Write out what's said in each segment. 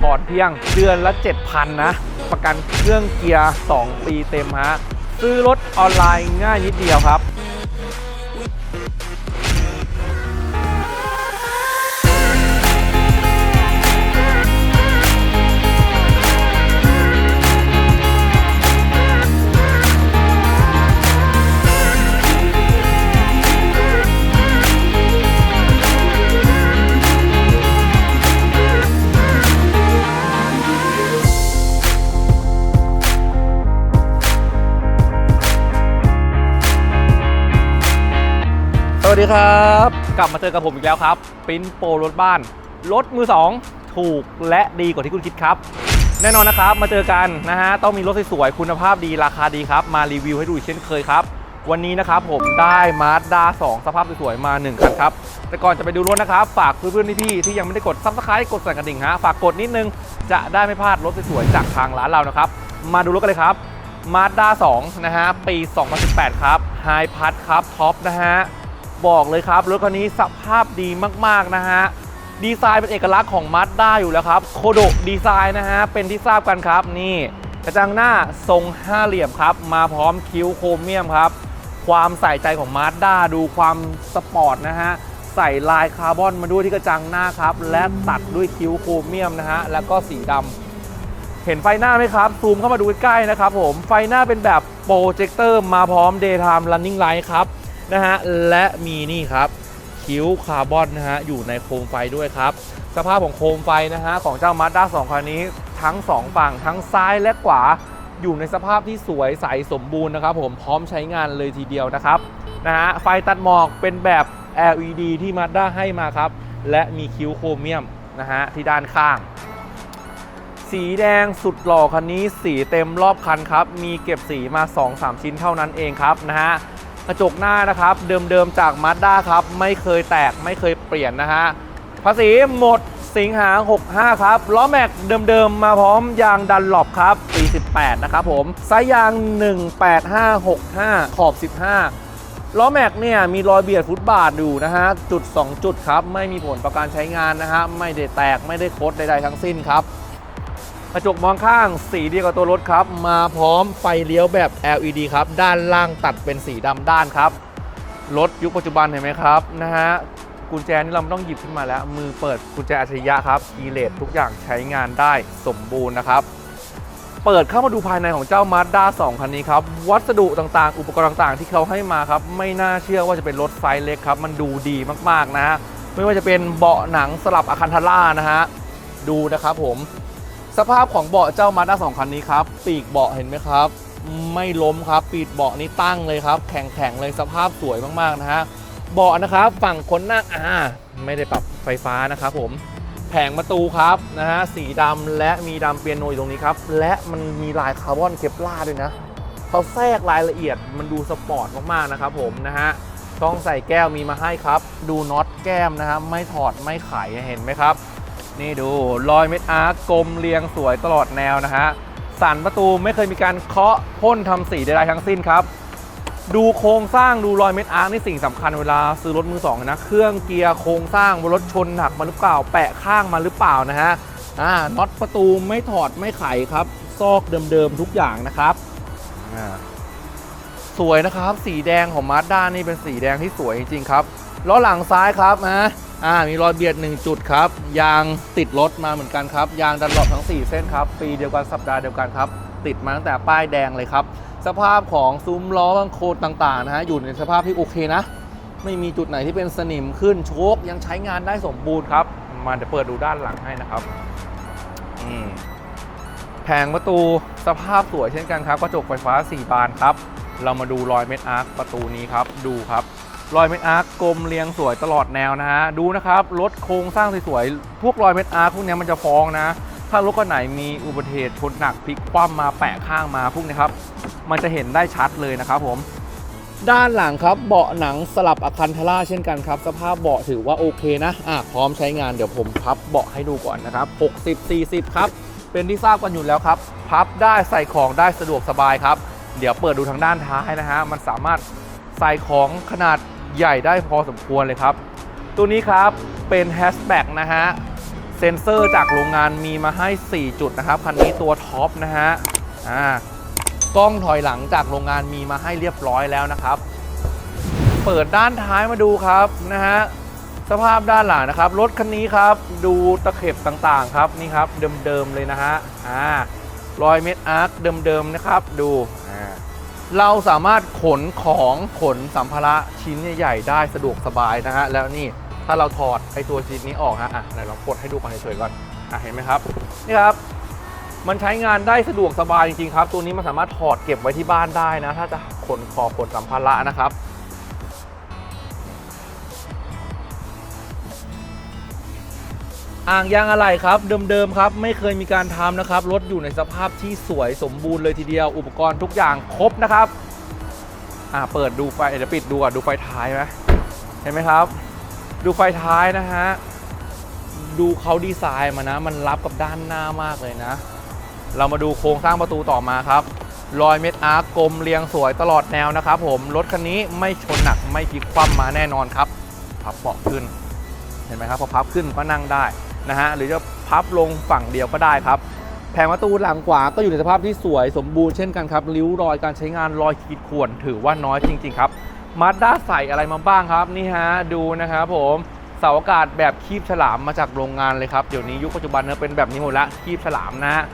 ผ่อนเพียงเดือนละ 7,000 นะ ประกันเครื่องเกียร์ 2 ปีเต็มฮะ ซื้อรถออนไลน์ง่ายนิดเดียวครับ ดีครับ กลับมาเจอกับผมอีกแล้วครับปิ้นโปรรถบ้าน รถมือ 2 ถูกและดีกว่าที่คุณคิดครับ แน่นอนนะครับมาเจอกันนะฮะต้องมีรถสวยๆคุณภาพดีราคาดีครับ มารีวิวให้ดูเช่นเคยครับ วันนี้นะครับผมได้มาสด้า2สภาพสวยๆมา 1 คันครับ แต่ก่อนจะไปดูรถนะครับ ฝากเพื่อนๆพี่ๆที่ยังไม่ได้กดซับสไครต์กดสั่นกระดิ่งฮะฝากกดนิดนึงจะได้ไม่พลาดรถสวยๆจากทางร้านเรานะครับมาดูรถกันเลยครับมาด้า2นะฮะปี 2018 ครับไฮพัทครับท็อปนะฮะ บอกเลยครับรถคันนี้สภาพดีมากๆนะฮะดีไซน์เป็นเอกลักษณ์ของมา z ด้าอยู่แล้วครับโคโดดีไซน์นะฮะเป็นที่ทราบกันครับนี่กระจังหน้าทรงห้าเหลี่ยมครับ มาพร้อมคิ้วโครเมียมครับ ความใส่ใจของมา z ด้าดูความสปอร์ตนะฮะใส่ลายคาร์บอนมาด้วยที่กระจังหน้าครับ และตัดด้วยคิ้วโครเมียมนะฮะแล้วก็สีดำเห็นไฟหน้าไหมครับ ซูมเข้ามาดูใกล้ๆนะครับผมไฟหน้าเป็นแบบโปรเจคเตอร์มาพร้อม Daytime Running Light ครับ นะฮะและมีนี่ครับคิ้วคาร์บอนนะฮะอยู่ในโคมไฟด้วยครับ สภาพของโคมไฟนะฮะของเจ้า Mazda 2คันนี้ทั้ง 2 ฝั่งทั้งซ้ายและขวาอยู่ในสภาพที่สวยใสสมบูรณ์นะครับผมพร้อมใช้งานเลยทีเดียวนะครับนะฮะไฟตัดหมอกเป็นแบบ LED ที่ Mazda ให้มาครับ และมีคิ้วโครเมียมนะฮะที่ด้านข้าง สีแดงสุดหล่อคันนี้สีเต็มรอบคันครับ มีเก็บสีมา 2-3 ชิ้นเท่านั้นเองครับนะฮะ กระจกหน้านะครับ เดิมๆจาก Mazda ครับ ไม่เคยแตกไม่เคยเปลี่ยนนะฮะภาษีหมดสิงหา 65 ครับ ล้อแม็กเดิมๆ มาพร้อมยางดันหลบครับปี18นะครับผมไซส์ยาง 18565 ขอบ 15 ล้อแม็กเนี่ยมีรอยเบียดฟุตบาทอยู่นะฮะ จุด 2 จุดครับ ไม่มีผลต่อการใช้งานนะฮะ ไม่ได้แตกไม่ได้โคดใดๆทั้งสิ้นครับ ระจกมองข้างสีเดียวกับตัวรถครับ มาพร้อมไฟเลี้ยวแบบ LED ครับ ด้านล่างตัดเป็นสีดำด้านครับ รถยุคปัจจุบันเห็นไหมครับนะฮะกุญแจนี่เราไม่ต้องหยิบขึ้นมาแล้ว มือเปิดกุญแจอัจฉริยะครับคีเลสทุกอย่างใช้งานได้สมบูรณ์นะครับ เปิดเข้ามาดูภายในของเจ้า Mazda 2 คันนี้ครับ วัสดุต่างๆ อุปกรณ์ต่างๆ ที่เขาให้มาครับ ไม่น่าเชื่อว่าจะเป็นรถไซส์เล็กครับ มันดูดีมากๆนะฮะไม่ว่าจะเป็นเบาะหนังสลับอะคันทาร่านะฮะดูนะครับผม สภาพของเบาะเจ้ามาด้าสองคันนี้ครับ ปีกเบาะเห็นไหมครับ ไม่ล้มครับ ปีกเบาะนี้ตั้งเลยครับ แข็งๆเลยสภาพสวยมากๆนะฮะเบาะนะครับฝั่งคนนั่งอ่าไม่ได้ปรับไฟฟ้านะครับผมแผงประตูครับนะฮะสีดำและมีดำเปียโนอยู่ตรงนี้ครับ และมันมีลายคาร์บอนเคปลาด้วยนะเขาแทรกรายละเอียดมันดูสปอร์ตมากๆนะครับผมนะฮะต้องใส่แก้วมีมาให้ครับ ดูน็อตแก้มนะครับไม่ถอดไม่ไขเห็นไหมครับ นี่ดูรอยเม็ดอาร์กลมเรียงสวยตลอดแนวนะฮะสันประตูไม่เคยมีการเคาะพ่นทำสีใดๆทั้งสิ้นครับ ดูโครงสร้างดูรอยเม็ดอาร์กนี่สิ่งสำคัญเวลาซื้อรถมือสองนะเครื่องเกียร์โครงสร้างบนรถชนหนักมาหรือเปล่า แปะข้างมาหรือเปล่านะฮะอ่าน็อตประตูไม่ถอดไม่ไขครับซอกเดิมๆทุกอย่างนะครับสวยนะครับ สีแดงของมาสด้านี่เป็นสีแดงที่สวยจริงๆครับล้อหลังซ้ายครับนะ อ่ามีรอยเบียด 1 จุดครับ ยางติดรถมาเหมือนกันครับ ยางดันหลบทั้ง 4 เส้นครับ ปีเดียวกันสัปดาห์เดียวกันครับ ติดมาตั้งแต่ป้ายแดงเลยครับ สภาพของซุ้มล้อบางโคดต่างๆนะฮะอยู่ในสภาพที่โอเคนะ ไม่มีจุดไหนที่เป็นสนิมขึ้นโชคยังใช้งานได้สมบูรณ์ครับ มาเดี๋ยวเปิดดูด้านหลังให้นะครับอืมแผงประตูสภาพสวยเช่นกันครับกระจกไฟฟ้า 4 บานครับ เรามาดูรอยเม็ดอาร์คประตูนี้ครับ ดูครับ รอยเม็ดอาร์คกลมเรียงสวยตลอดแนวนะฮะดูนะครับรถโครงสร้างสวยๆพวกรอยเม็ดอาร์คพวกนี้มันจะฟ้องนะ ถ้ารถคันไหนมีอุบัติเหตุชนหนักพลิกคว่ำมาแปะข้างมาพวกนี้ครับมันจะเห็นได้ชัดเลยนะครับผมด้านหลังครับเบาะหนังสลับอะคันทาร่าเช่นกันครับ สภาพเบาะถือว่าโอเคนะอะพร้อมใช้งานเดี๋ยวผมพับเบาะให้ดูก่อนนะครับ 60 40 ครับ เป็นที่ทราบกันอยู่แล้วครับ พับได้ใส่ของได้สะดวกสบายครับ เดี๋ยวเปิดดูทางด้านท้ายนะฮะมันสามารถใส่ของขนาด ใหญ่ได้พอสมควรเลยครับ ตัวนี้ครับเป็นแฮชแบ็กนะฮะ เซ็นเซอร์จากโรงงานมีมาให้ 4 จุดนะครับ คันนี้ตัวท็อปนะฮะ อ่ากล้องถอยหลังจากโรงงานมีมาให้เรียบร้อยแล้วนะครับ เปิดด้านท้ายมาดูครับนะฮะสภาพด้านหลังนะครับ รถคันนี้ครับ ดูตะเข็บต่างๆครับนี่ครับเดิมๆเลยนะฮะอ่ารอยเม็ดอาร์คเดิมๆนะครับ ดูอ่า เราสามารถขนของขนสัมภาระชิ้นใหญ่ๆได้สะดวกสบายนะฮะ แล้วนี่ถ้าเราถอดไอตัวชิ้นนี้ออกฮะอะไหนลองกดให้ดูก่อนเฉยๆก่อนอะเห็นไหมครับนี่ครับ มันใช้งานได้สะดวกสบายจริงๆครับ ตัวนี้มันสามารถถอดเก็บไว้ที่บ้านได้นะ ถ้าจะขนของขนสัมภาระนะครับ อ่างยางอะไหล่ครับ เดิมๆครับ ไม่เคยมีการทำนะครับ รถอยู่ในสภาพที่สวยสมบูรณ์เลยทีเดียว อุปกรณ์ทุกอย่างครบนะครับอ่าเปิดดูไฟเดี๋ยวปิดดูก่อนดูไฟท้ายไหมเห็นไหมครับ ดูไฟท้ายนะฮะดูเขาดีไซน์มานะ มันรับกับด้านหน้ามากเลยนะ เรามาดูโครงสร้างประตูต่อมาครับรอยเม็ดอาร์กกลมเรียงสวยตลอดแนวนะครับผม รถคันนี้ไม่ชนหนักไม่พลิกคว่ำมาแน่นอนครับ พับเบาะขึ้น เห็นไหมครับพอพับขึ้นก็นั่งได้ นะฮะหรือจะพับลงฝั่งเดียวก็ได้ครับ แผงประตูหลังขวาก็อยู่ในสภาพที่สวยสมบูรณ์เช่นกันครับริ้วรอยการใช้งานรอยขีดข่วนถือว่าน้อยจริง ๆ ครับมาด้าใส่อะไรมาบ้างครับนี่ฮะดูนะครับผมเสาอากาศแบบคีบฉลามมาจากโรงงานเลยครับเดี๋ยวนี้ยุคปัจจุบันเนี่ยเป็นแบบนี้หมดละคีบฉลามนะฮะ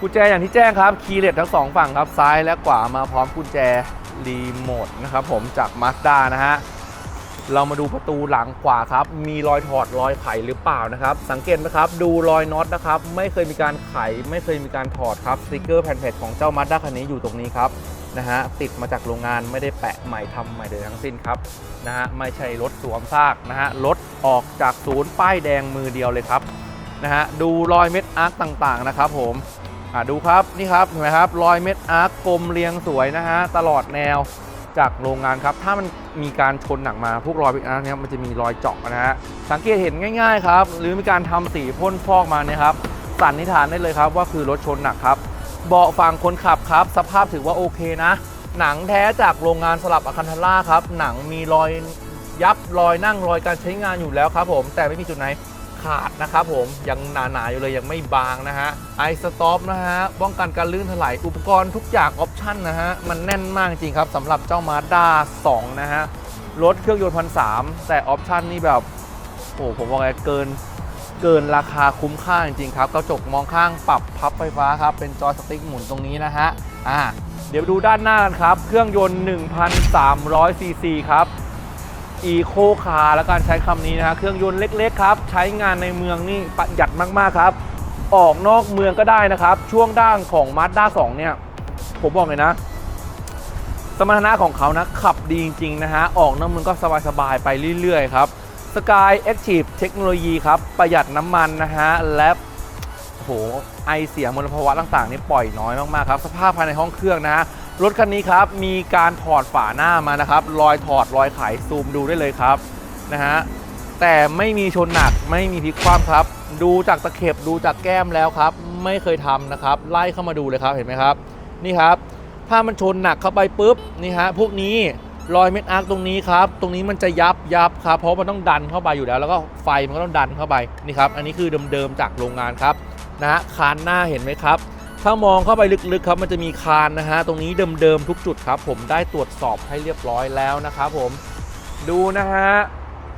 กุญแจอย่างที่แจ้งครับคีย์เลสทั้งสองฝั่งครับซ้ายและขวามาพร้อมกุญแจรีโมทนะครับผมจากมาสด้านะฮะ เรามาดูประตูหลังขวาครับ มีรอยถอดรอยไขหรือเปล่านะครับ สังเกตไหมครับ ดูรอยน็อตนะครับ ไม่เคยมีการไข ไม่เคยมีการถอดครับสติกเกอร์แผ่นเพจของเจ้ามาด้าคันนี้อยู่ตรงนี้ครับนะฮะติดมาจากโรงงานไม่ได้แปะใหม่ทำใหม่เลยทั้งสิ้นครับนะฮะไม่ใช่รถสวมซากนะฮะรถออกจากศูนย์ป้ายแดงมือเดียวเลยครับนะฮะดูรอยเม็ดอาร์คต่างๆนะครับผมอ่าดูครับนี่ครับเห็นไหมครับรอยเม็ดอาร์คกลมเรียงสวยนะฮะตลอดแนว จากโรงงานครับ ถ้ามันมีการชนหนักมาพวกรอยบิ๊กอาร์เนี่ยมันจะมีรอยเจาะนะฮะสังเกตเห็นง่าย ๆ ครับ หรือมีการทำสีพ่นฟอกมาเนี่ยครับสันนิษฐานได้เลยครับว่าคือรถชนหนักครับเบาะฝั่งคนขับครับ สภาพถือว่าโอเคนะ หนังแท้จากโรงงานสลับอะคันทาร่าครับหนังมีรอยยับรอยนั่งรอยการใช้งานอยู่แล้วครับผม แต่ไม่มีจุดไหน ขาดนะครับผมยังหนาๆอยู่เลยยังไม่บางนะฮะไอสต็อปนะฮะป้องกันการลื่นถลายอุปกรณ์ทุกอย่างออปชั่นนะฮะมันแน่นมากจริงครับสำหรับเจ้ามาด้า2นะฮะรถเครื่องยนต์พันสแต่ออปชั่นนี่แบบโอ้ผมบอกเลยเกินเกินราคาคุ้มค่าจริงๆครับกระจกมองข้างปรับพับไฟฟ้าครับ เป็นจอยสติ๊กหมุนตรงนี้นะฮะอ่าเดี๋ยวดูด้านหน้ากันครับ เครื่องยนต์ 1,300ซีซีครับ อีโคคาร์และการใช้คำนี้นะฮะเครื่องยนต์เล็ก ๆ ครับ ใช้งานในเมืองนี่ประหยัดมากๆครับ ออกนอกเมืองก็ได้นะครับ ช่วงด้านของ Mazda 2 เนี่ย ผมบอกเลยนะ สมรรถนะของเขานะ ขับดีจริง ๆ นะฮะ ออกนอกเมืองก็สบาย ๆ ไปเรื่อย ๆ ครับ Sky Active เทคโนโลยีครับ ประหยัดน้ำมันนะฮะ และโอ้โหไอเสียมลภาวะต่างๆนี่ปล่อยน้อยมากๆครับ สภาพภายในห้องเครื่องนะฮะรถคันนี้ครับมีการถอดฝาหน้ามานะครับรอยถอดรอยไขซูมดูได้เลยครับนะฮะแต่ไม่มีชนหนักไม่มีพลิกคว่ำครับ ดูจากตะเข็บดูจากแก้มแล้วครับ ไม่เคยทำนะครับ ไล่เข้ามาดูเลยครับเห็นไหมครับ นี่ครับ ถ้ามันชนหนักเข้าไปปุ๊บนี่ฮะพวกนี้รอยเม็ดอาร์ตรงนี้ครับ ตรงนี้มันจะยับยับครับ เพราะมันต้องดันเข้าไปอยู่แล้ว แล้วก็ไฟมันก็ต้องดันเข้าไปนี่ครับ อันนี้คือเดิมๆจากโรงงานครับนะฮะคานหน้าเห็นไหมครับ ถ้ามองเข้าไปลึกๆครับมันจะมีคานนะฮะตรงนี้เดิมๆทุกจุดครับ ผมได้ตรวจสอบให้เรียบร้อยแล้วนะครับผมดูนะฮะ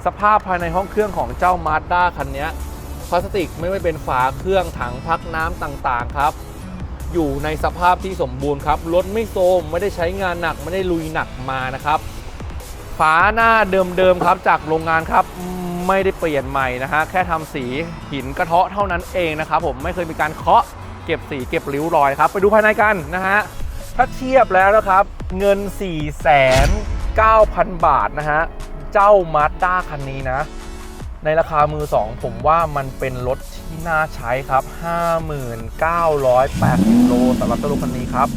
สภาพภายในห้องเครื่องของเจ้า Mazda คันนี้พลาสติกไม่ว่าเป็นฝาเครื่องถังพักน้ำต่างๆครับ อยู่ในสภาพที่สมบูรณ์ครับรถไม่โซมไม่ได้ใช้งานหนักไม่ได้ลุยหนักมานะครับฝาหน้าเดิมๆครับจากโรงงานครับไม่ได้เปลี่ยนใหม่นะฮะแค่ทำสีหินกระเทาะเท่านั้นเองนะครับผมไม่เคยมีการเคาะ เก็บสีเก็บริ้วรอยครับ ไปดูภายในกันนะฮะ ถ้าเทียบแล้วนะครับ เงิน 4 9 0 0 0 บาทนะฮะ เจ้ามาสด้าคันนี้นะ ในราคามือ 2 ผมว่ามันเป็นรถที่น่าใช้ครับ 5980 โลสำหรับเจ้ารถคันนี้ครับ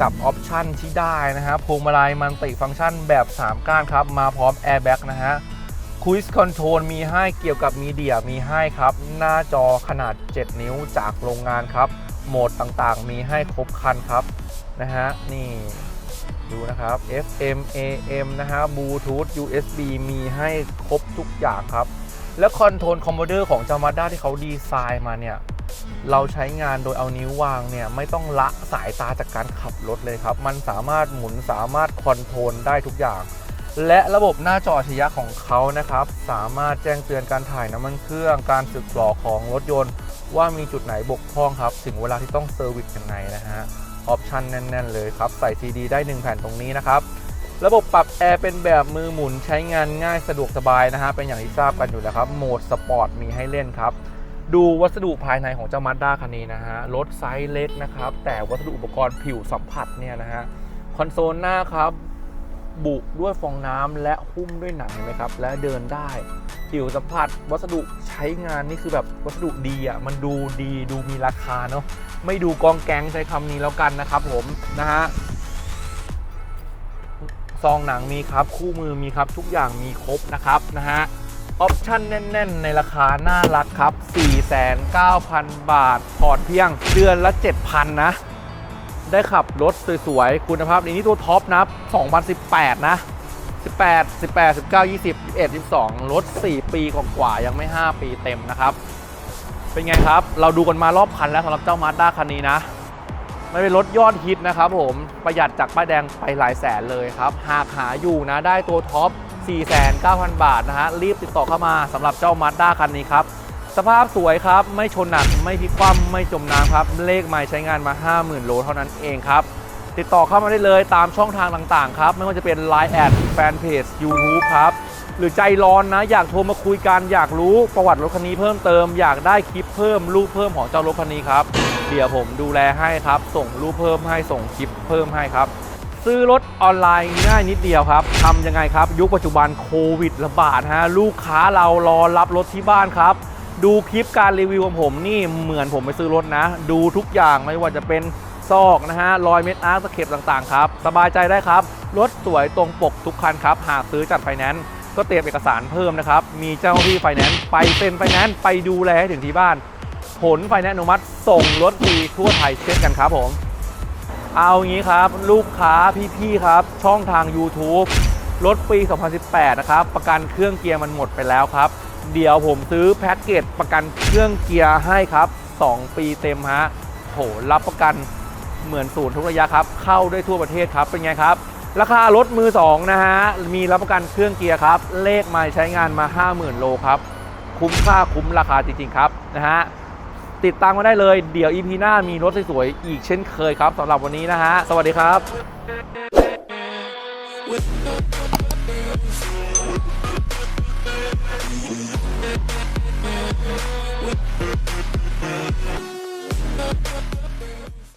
กับออปชันที่ได้นะฮะพวงมาลัยมันติฟังก์ชันแบบ 3 ก้านครับ มาพร้อมแอร์แบ็กนะฮะ คุยส์คอนโทรลมีให้เกี่ยวกับมีเดียมีให้ครับ หน้าจอขนาด 7 นิ้วจากโรงงานครับ โหมดต่างๆ มีให้ครบคันครับนะฮะนี่ดูนะครับ FM AM นะฮะบลูทูธ USB มีให้ครบทุกอย่างครับ แล้วคอนโทรลคอมโบเดอร์ของเจ้ามาด้าที่เขาดีไซน์มาเนี่ย เราใช้งานโดยเอานิ้ววางเนี่ย ไม่ต้องละสายตาจากการขับรถเลยครับ มันสามารถหมุนสามารถคอนโทรลได้ทุกอย่าง และระบบหน้าจออัจฉริยะของเขานะครับ สามารถแจ้งเตือนการถ่ายน้ำมันเครื่อง การสึกหรอของรถยนต์ ว่ามีจุดไหนบกพร่องครับ ถึงเวลาที่ต้องเซอร์วิสยังไงนะฮะ ออปชันแน่น ๆ เลยครับ ใส่ CD ได้ 1 แผ่นตรงนี้นะครับ ระบบปรับแอร์เป็นแบบมือหมุนใช้งานง่ายสะดวกสบายนะฮะ เป็นอย่างที่ทราบกันอยู่แล้วครับ โหมดสปอร์ตมีให้เล่นครับ ดูวัสดุภายในของเจ้ามาด้าคันนี้นะฮะ รถไซส์เล็กนะครับ แต่วัสดุอุปกรณ์ผิวสัมผัสเนี่ยนะฮะ คอนโซลหน้าครับ บุด้วยฟองน้ำและหุ้มด้วยหนังเห็นไหมครับ และเดินได้ ผิวสัมผัสวัสดุใช้งานนี่คือแบบวัสดุดีอะมันดูดีดูมีราคาเนาะไม่ดูกองแกงใช้คำนี้แล้วกันนะครับ ผมนะฮะซองหนังมีครับคู่มือมีครับทุกอย่างมีครบนะครับนะฮะออปชั่นแน่น ๆ ในราคาน่ารักครับ 49,000 บาทผ่อนเพียงเดือนละ 7,000 นะ ได้ขับรถสวยๆ คุณภาพดีนี่ตัวท็อปนะ 2018 นะ 18 18 19 20 21 22 รถ 4 ปีกว่าๆยังไม่ 5 ปีเต็มนะครับ เป็นไงครับ เราดูกันมารอบคันแล้วสำหรับเจ้ามาด้าคันนี้นะมันเป็นรถยอดฮิตนะครับผมประหยัดจากป้ายแดงไปหลายแสนเลยครับ หากหาอยู่นะได้ตัวท็อป 49,000บาทนะฮะรีบติดต่อเข้ามาสำหรับเจ้ามาด้าคันนี้ครับ สภาพสวยครับ ไม่ชนหนัก ไม่พลิกคว่ำไม่จมน้ำครับ เลขไม่ใช้งานมา 50,000 โลเท่านั้นเองครับ ติดต่อเข้ามาได้เลยตามช่องทางต่างๆ ครับ ไม่ว่าจะเป็น Line แอดแฟนเพจ YouTube ครับ หรือใจร้อนนะ อยากโทรมาคุยกันอยากรู้ประวัติรถคันนี้เพิ่มเติม อยากได้คลิปเพิ่มรูปเพิ่มของเจ้ารถคันนี้ครับเดี๋ยวผมดูแลให้ครับ ส่งรูปเพิ่มให้ส่งคลิปเพิ่มให้ครับซื้อรถออนไลน์ง่ายนิดเดียวครับทำยังไงครับ ยุคปัจจุบันโควิดระบาดฮะลูกค้าเรารอรับรถที่บ้านครับ ดูคลิปการรีวิวของผมนี่เหมือนผมไปซื้อรถนะ ดูทุกอย่างไม่ว่าจะเป็นซอกนะฮะรอยเม็ดอาร์ตตะเข็บต่างๆครับสบายใจได้ครับ รถสวยตรงปกทุกคันครับ หากซื้อจัดไฟแนนซ์ก็เตรียมเอกสารเพิ่มนะครับ มีเจ้าหน้าที่ไฟแนนซ์ไปเซ็นไฟแนนซ์ไปดูแลให้ถึงที่บ้าน ผลไฟแนนซ์อนุมัติส่งรถฟรีทั่วไทยเช่นกันครับผม เอางี้ครับ ลูกค้าพี่ๆครับ ช่องทาง YouTube รถปี 2018 นะครับ ประกันเครื่องเกียร์มันหมดไปแล้วครับ เดี๋ยวผมซื้อแพ็กเกจประกันเครื่องเกียร์ให้ครับ 2 ปีเต็มฮะโหรับประกันเหมือนศูนย์ทุกระยะครับ เข้าได้ทั่วประเทศครับ เป็นไงครับ ราคารถมือ 2 นะฮะ มีรับประกันเครื่องเกียร์ครับ เลขไม่ใช้งานมา 50,000 โลครับ คุ้มค่าคุ้มราคาจริง ๆ ครับ นะฮะ ติดตามมาได้เลย เดี๋ยว EP หน้ามีรถสวยๆ อีกเช่นเคยครับสำหรับวันนี้นะฮะ สวัสดีครับ Bye.